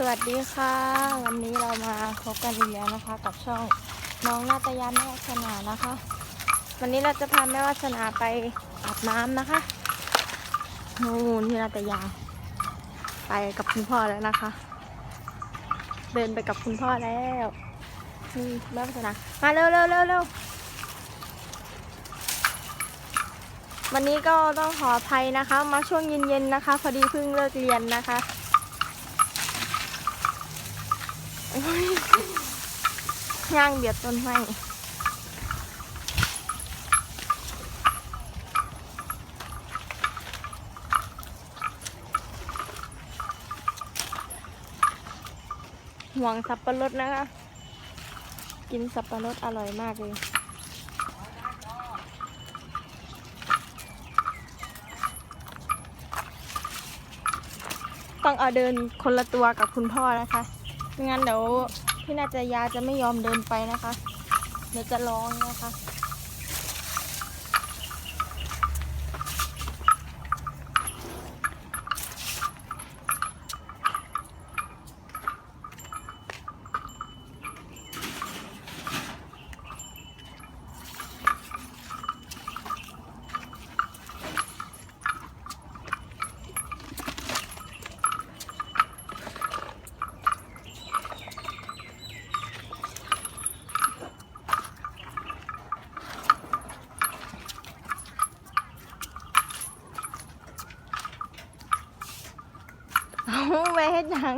สวัสดีค่ะ วันนี้เรามาพบกันอีกแล้วนะคะ กับช่องน้องนาตยาแม่วัฒนานะคะ วันนี้เราจะพาแม่วัฒนาไปอาบน้ำนะคะนู่นที่นาตยา ไปกับคุณพ่อแล้วนะคะ เดินไปกับคุณพ่อแล้วนี่แม่วัฒนามาเร็วเร็วเร็วเร็ววันนี้ก็ต้องขออภัยนะคะ มาช่วงเย็นๆนะคะ พอดีเพิ่งเลิกเรียนนะคะ ย่างเบียดต้นไม้ห่วงสับปะรดนะคะ กินสับปะรดอร่อยมากเลยต้องเอาเดินคนละตัวกับคุณพ่อนะคะ ไม่งั้นเดี๋ยวพี่นาจยาจะไม่ยอมเดินไปนะคะ เดี๋ยวจะร้องนะคะ ยัง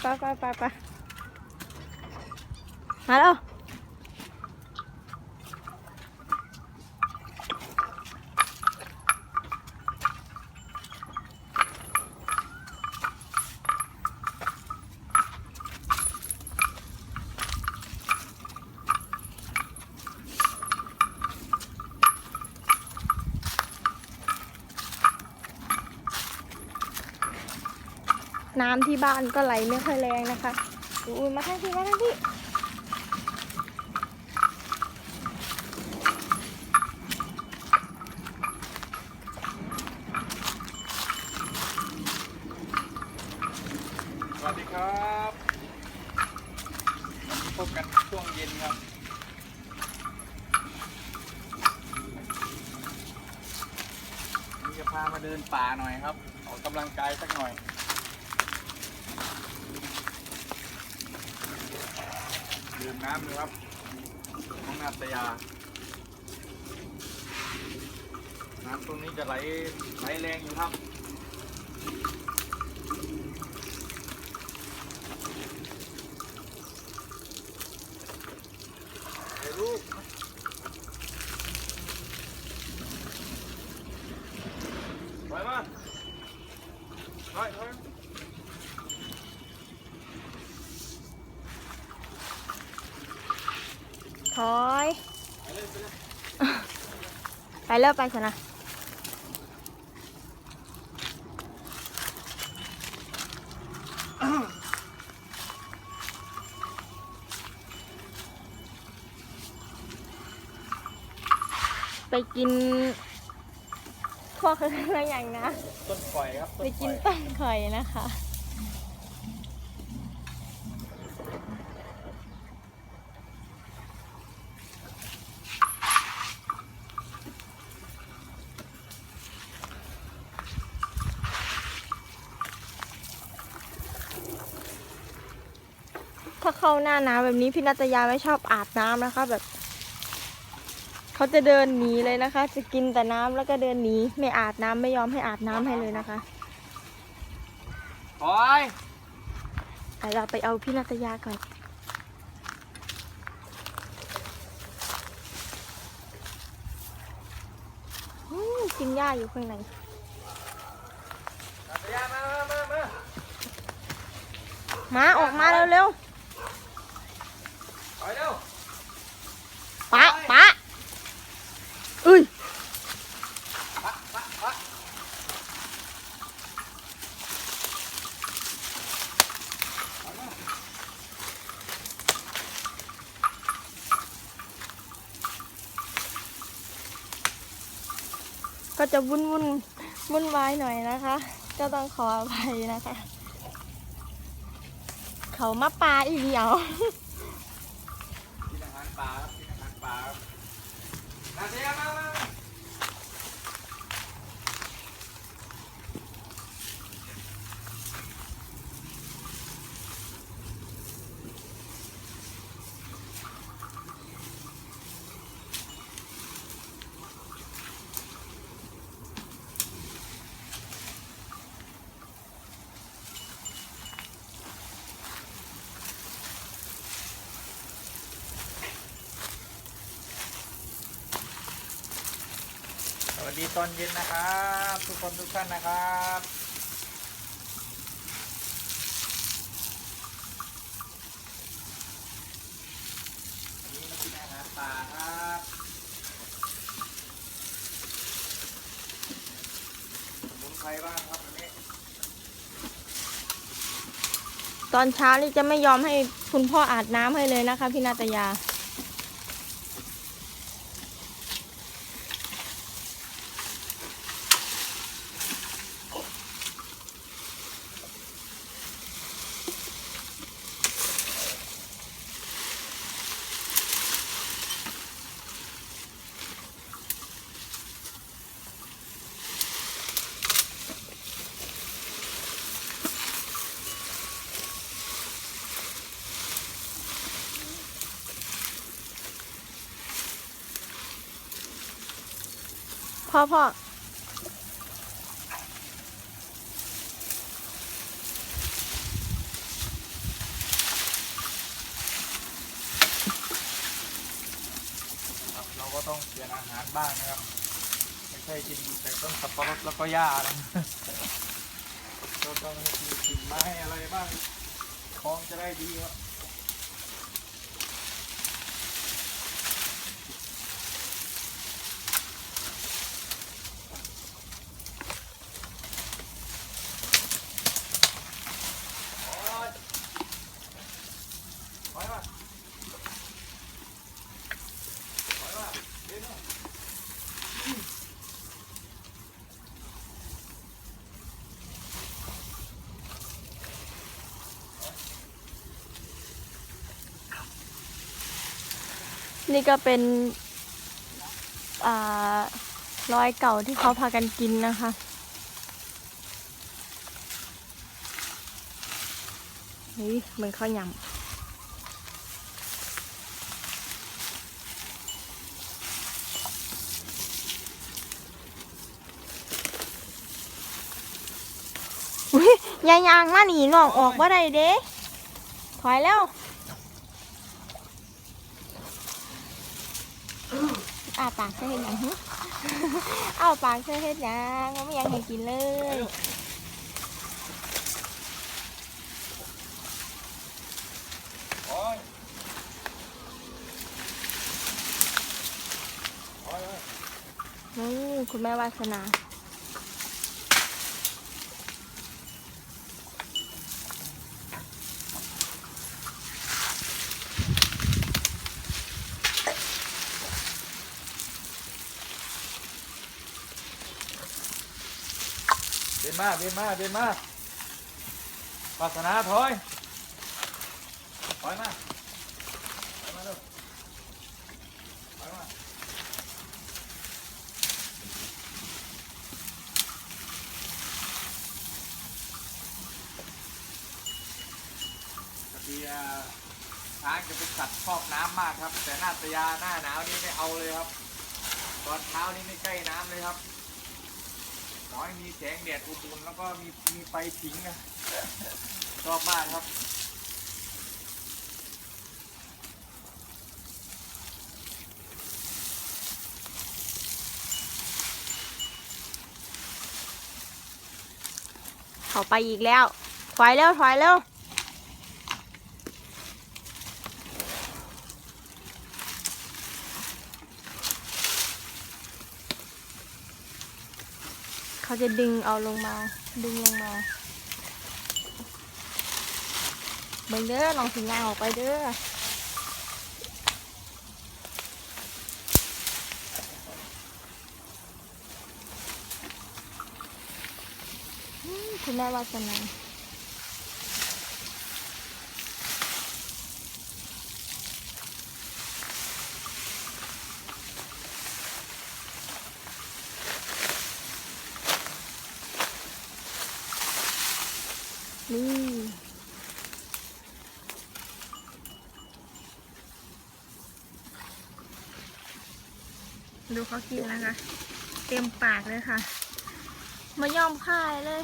ไปไปไปไปมาแล้ว น้ำที่บ้านก็ไหลไม่ค่อยแรงนะคะอุ้ยมาทางที่มาทางที่สวัสดีครับพบกันช่วงเย็นครับนี่จะพามาเดินป่าหน่อยครับ ออกกำลังกายสักหน่อย น้ำดูครับน้องนาตยา น้ำตรงนี้จะไหลไหลแรงอยู่ครับลูกไปมาไปไป ถอยไปเลยไปเลยไปเลิกไปสนะไปกินพวกอะไรอย่างนะ ต้นปล่อยครับ ไปกินต้นข่อยนะคะ ถ้าเข้าหน้าหนาวแบบนี้พี่นัตยาไม่ชอบอาบน้ำนะคะ แบบเขาจะเดินหนีเลยนะคะ จะกินแต่น้ำแล้วก็เดินหนีไม่อาบน้ำไม่ยอมให้อาบน้ำให้เลยนะคะปล่อยแต่เราไปเอาพี่นัตยาก่อนอืมกินหญ้าอยู่ข้างในนาตยามามามามามาออกมาเร็วปล่ อยเร็วๆปะปะเอ้ยปะปะปะก็จะวุ่นวุ่นวุ่นวายหน่อยนะคะ ก็ต้องขออภัยนะคะ เขามาปลาอีกเดียว ปารป่าครับกินอารป่าครับนาเซียมามา ดีตอนเย็นนะครับ ทุกคนทุกท่านนะครับนนี้มากินอาหารป่าครับสมุนไพรบ้างครับวันนี้ตอนเช้านี่จะไม่ยอมให้คุณพ่ออาบน้ำให้เลยนะคะ พี่นาตยา พ่อพ่อครับเราก็ต้องเปลี่ยนอาหารบ้างนะครับ ไม่ใช่กินแต่ต้นสับปะรดแล้วก็หญ้านะก็ต้องกินกิ่งไม้อะไรบ้างท้องจะได้ดีครับ โอ๊ยถอยมาถอยมาเดี๋ยวนะ นี่ก็เป็นอรอยเก่าที่เขาพากันกินนะคะ นี่เหมือนข้าวยำยายยางมาหนีนอกออกว่าไรเด้ถอยแล้ว อ้า ปากใส่เห็ดหยังหึอ้าปากใส่เห็ดหยังไม่อยากให้กินเลยโอ๊ยโอ๊ยโอ๊ยนี่คุณแม่วาสนา มาเดินมาเดินมาปรารถนาถอย ถอยมาถอยมาเร็วถอยมาปกติอะช้างจะเป็นสัตว์ชอบน้ำมากครับ แต่หน้าตยาหน้าหนาวนี่ไม่เอาเลยครับ ตอนเช้านี่ไม่ใกล้น้ำเลยครับ อให้มีแสงแดดอุ่นๆแล้วก็มีมีไฟผิงนะชอบมากครับเขาไปอีกแล้วถอยเร็วถอยเร็ว เขาจะดึงเอาลงมา ดึงลงมาเบิ่งเด้อลองสิงานออกไปเด้อคุณแม่วาสนา นี่ ดูเขากินนะคะ เต็มปากเลยค่ะ มาย่อมค่ายเลย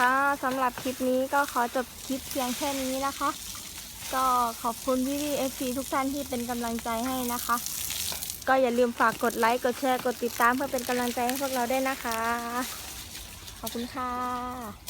ค่ะสำหรับคลิปนี้ก็ขอจบคลิปเพียงแค่นี้นะคะ ก็ขอบคุณพี่พี่เอฟซีทุกท่านที่เป็นกำลังใจให้นะคะ ก็อย่าลืมฝากกดไลค์กดแชร์กดติดตามเพื่อเป็นกำลังใจให้พวกเราด้วยนะคะ ขอบคุณค่ะ